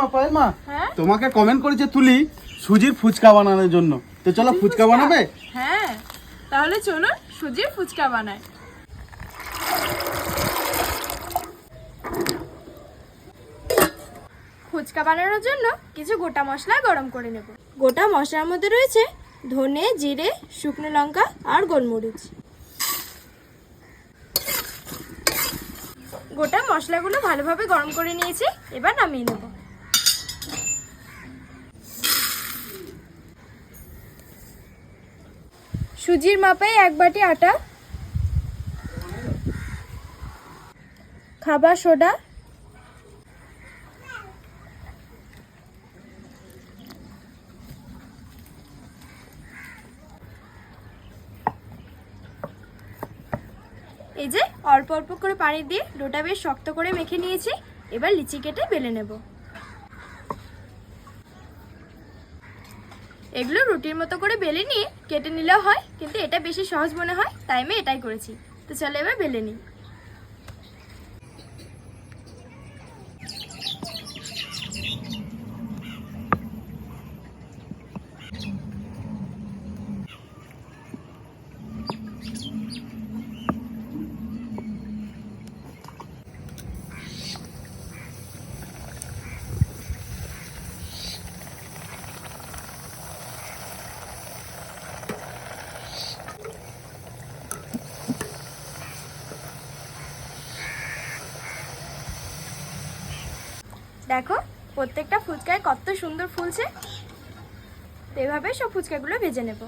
মা পায়েল মা। হ্যাঁ? তোমাকে কমেন্ট করেছে তুলি সুজির ফুচকা বানানোর জন্য। তো চলো ফুচকা বানাবে? হ্যাঁ। তাহলে চলো সুজির ফুচকা বানায় ফুচকা বানানোর জন্য কিছু গোটা মশলা গরম করে নেব। গোটা মশলার মধ্যে রয়েছে ধনে জিরে শুকনো লঙ্কা আর গোলমরিচ। গোটা মশলাগুলো ভালোভাবে গরম করে নিয়েছি এবার নামিয়ে নেব। সুজির মাপে এক বাটি আটা, খাবার সোডা, এই যে অল্প অল্প করে পানি দিয়ে ডোটা বেশ শক্ত করে মেখে নিয়েছি। এবার লিচি কেটে বেলে নেব। এগুলো রুটির মতো করে বেলে নিয়ে কেটে নিলেও হয়, কিন্তু এটা বেশি সহজ মনে হয়, তাই আমি এটাই করেছি। তো চলো এবার বেলে নিই। দেখো, প্রত্যেকটা ফুচকায় কত সুন্দর ফুলছে। এভাবে সব ফুচকাগুলো ভেজে নেব।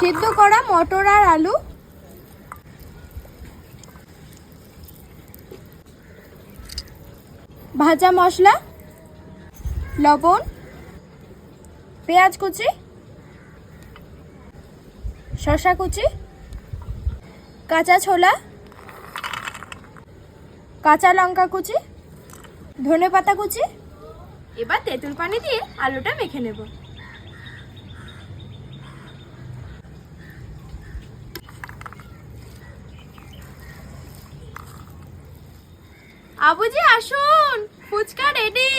সিদ্ধ করা মটর আর আলু ভাজা মশলা, লবণ, পেঁয়াজ কুচি শশা কুচি, কাঁচা ছোলা, কাঁচা লঙ্কা কুচি ধনে পাতা কুচি। এবার তেঁতুল পানি দিয়ে আলুটা মেখে নেব। আবুজি আসুন। ফুচকা রেডি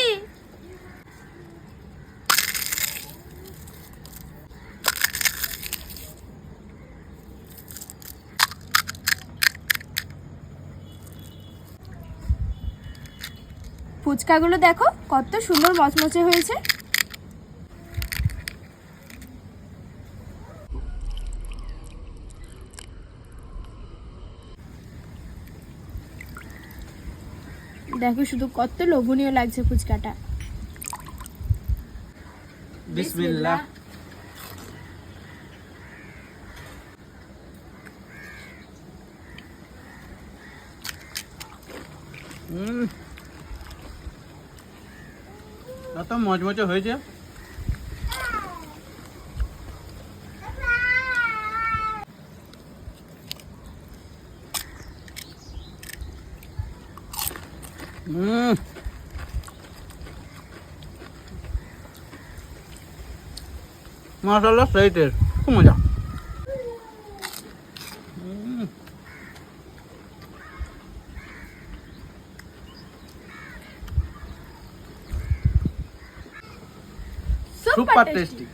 ফুচকাগুলো দেখো কত সুন্দর মচমচে হয়েছে। দেখো শুধু কত লোভনীয় লাগছে ফুচকাটা। বিসমিল্লাহ। কত মজমজে হয়েছে। হুম মাশাআল্লাহ সেই টেস্ট খুব মজা হুম, সুপার সুপার টেস্টি টেস্টি